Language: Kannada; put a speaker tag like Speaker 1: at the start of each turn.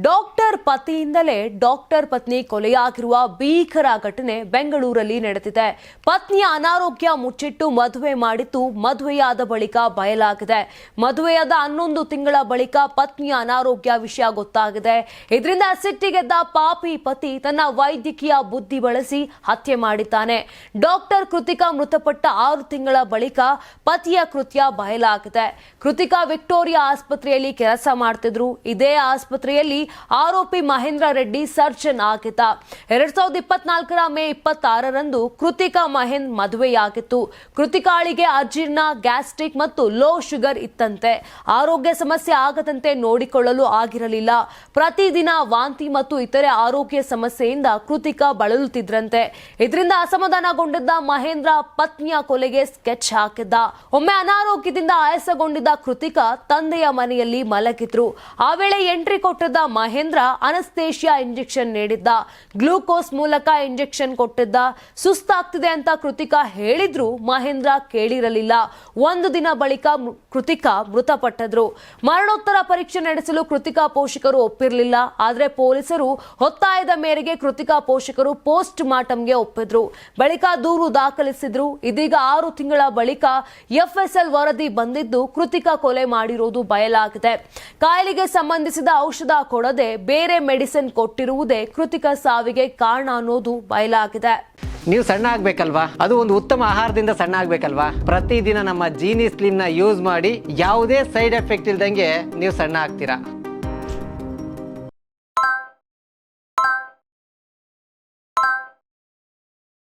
Speaker 1: ಡಾಕ್ಟರ್ ಪತಿಯಿಂದಲೇ ಡಾಕ್ಟರ್ ಪತ್ನಿ ಕೊಲೆಯಾಗಿರುವ ಭೀಕರ ಘಟನೆ ಬೆಂಗಳೂರಲ್ಲಿ ನಡೆದಿದೆ. ಪತ್ನಿಯ ಅನಾರೋಗ್ಯ ಮುಚ್ಚಿಟ್ಟು ಮದುವೆ ಮಾಡಿದ್ದು ಮದುವೆಯಾದ ಬಳಿಕ ಬಯಲಾಗಿದೆ. ಮದುವೆಯಾದ ಹನ್ನೊಂದು ತಿಂಗಳ ಬಳಿಕ ಪತ್ನಿಯ ಅನಾರೋಗ್ಯ ವಿಷಯ ಗೊತ್ತಾಗಿದೆ. ಇದರಿಂದ ಸಿಟ್ಟಿಗೆದ್ದ ಪಾಪಿ ಪತಿ ತನ್ನ ವೈದ್ಯಕೀಯ ಬುದ್ಧಿ ಬಳಸಿ ಹತ್ಯೆ ಮಾಡಿದ್ದಾನೆ. ಡಾಕ್ಟರ್ ಕೃತಿಕಾ ಮೃತಪಟ್ಟ ಆರು ತಿಂಗಳ ಬಳಿಕ ಪತಿಯ ಕೃತ್ಯ ಬಯಲಾಗಿದೆ. ಕೃತಿಕಾ ವಿಕ್ಟೋರಿಯಾ ಆಸ್ಪತ್ರೆಯಲ್ಲಿ ಕೆಲಸ ಮಾಡ್ತಿದ್ರು. ಇದೇ ಆಸ್ಪತ್ರೆಯಲ್ಲಿ ಆರೋಪಿ ಮಹೇಂದ್ರ ರೆಡ್ಡಿ ಸರ್ಜನ್ ಆಗಿದ್ದ. ಎರಡ್ ಸಾವಿರದ ಇಪ್ಪತ್ನಾಲ್ಕರ ಮೇ ಇಪ್ಪತ್ತಾರರಂದು ಕೃತಿಕಾ ಮಹೇಂದ್ ಮದುವೆಯಾಗಿತ್ತು. ಕೃತಿಕಾಳಿಗೆ ಅಜೀರ್ಣ, ಗ್ಯಾಸ್ಟ್ರಿಕ್ ಮತ್ತು ಲೋ ಶುಗರ್ ಇತ್ತಂತೆ. ಆರೋಗ್ಯ ಸಮಸ್ಯೆ ಆಗದಂತೆ ನೋಡಿಕೊಳ್ಳಲು ಆಗಿರಲಿಲ್ಲ. ಪ್ರತಿದಿನ ವಾಂತಿ ಮತ್ತು ಇತರೆ ಆರೋಗ್ಯ ಸಮಸ್ಯೆಯಿಂದ ಕೃತಿಕಾ ಬಳಲುತ್ತಿದ್ರಂತೆ. ಇದರಿಂದ ಅಸಮಾಧಾನಗೊಂಡಿದ್ದ ಮಹೇಂದ್ರ ಪತ್ನಿಯ ಕೊಲೆಗೆ ಸ್ಕೆಚ್ ಹಾಕಿದ್ದ. ಒಮ್ಮೆ ಅನಾರೋಗ್ಯದಿಂದ ಆಯಾಸಗೊಂಡಿದ್ದ ಕೃತಿಕಾ ತಂದೆಯ ಮನೆಯಲ್ಲಿ ಮಲಗಿದ್ರು. ಆ ವೇಳೆ ಎಂಟ್ರಿ ಕೊಟ್ಟಿದ್ದ ಮಹೇಂದ್ರ ಅನಸ್ತೇಷಿಯಾ ಇಂಜೆಕ್ಷನ್ ನೀಡಿದ್ದ, ಗ್ಲೂಕೋಸ್ ಮೂಲಕ ಇಂಜೆಕ್ಷನ್ ಕೊಟ್ಟಿದ್ದ, ಸುಸ್ತಾಗ್ತಿದೆ ಅಂತ ಕೃತಿಕಾ ಹೇಳಿದ್ರು ಮಹೇಂದ್ರ ಕೇಳಿರಲಿಲ್ಲ. ಒಂದು ದಿನ ಬಳಿಕ ಕೃತಿಕಾ ಮೃತಪಟ್ಟದ್ರು. ಮರಣೋತ್ತರ ಪರೀಕ್ಷೆ ನಡೆಸಲು ಕೃತಿಕಾ ಪೋಷಕರು ಒಪ್ಪಿರಲಿಲ್ಲ. ಆದ್ರೆ ಪೊಲೀಸರು ಒತ್ತಾಯದ ಮೇರೆಗೆ ಕೃತಿಕಾ ಪೋಷಕರು ಪೋಸ್ಟ್ ಮಾರ್ಟಂಗೆ ಒಪ್ಪಿದ್ರು. ಬಳಿಕ ದೂರು ದಾಖಲಿಸಿದ್ರು. ಇದೀಗ ಆರು ತಿಂಗಳ ಬಳಿಕ ಎಫ್ಎಸ್ಎಲ್ ವರದಿ ಬಂದಿದ್ದು ಕೃತಿಕಾ ಕೊಲೆ ಮಾಡಿರುವುದು ಬಯಲಾಗಿದೆ. ಕಾಯಿಲೆಗೆ ಸಂಬಂಧಿಸಿದ ಔಷಧ ಕೊಡದೆ ಬೇರೆ ಮೆಡಿಸಿನ್ ಕೊಟ್ಟಿರುವುದೇ ಕೃತಿಕ ಸಾವಿಗೆ ಕಾರಣ ಅನ್ನೋದು ಬಯಲಾಗಿದೆ.
Speaker 2: ನೀವು ಸಣ್ಣ ಆಗ್ಬೇಕಲ್ವಾ? ಅದು ಒಂದು ಉತ್ತಮ ಆಹಾರದಿಂದ ಸಣ್ಣ ಆಗ್ಬೇಕಲ್ವಾ? ಪ್ರತಿದಿನ ನಮ್ಮ ಜೀನಿ ಸ್ಲಿಮ್ನ ಯೂಸ್ ಮಾಡಿ ಯಾವುದೇ ಸೈಡ್ ಎಫೆಕ್ಟ್ ಇಲ್ದಂಗೆ ನೀವು ಸಣ್ಣ ಆಗ್ತೀರಾ?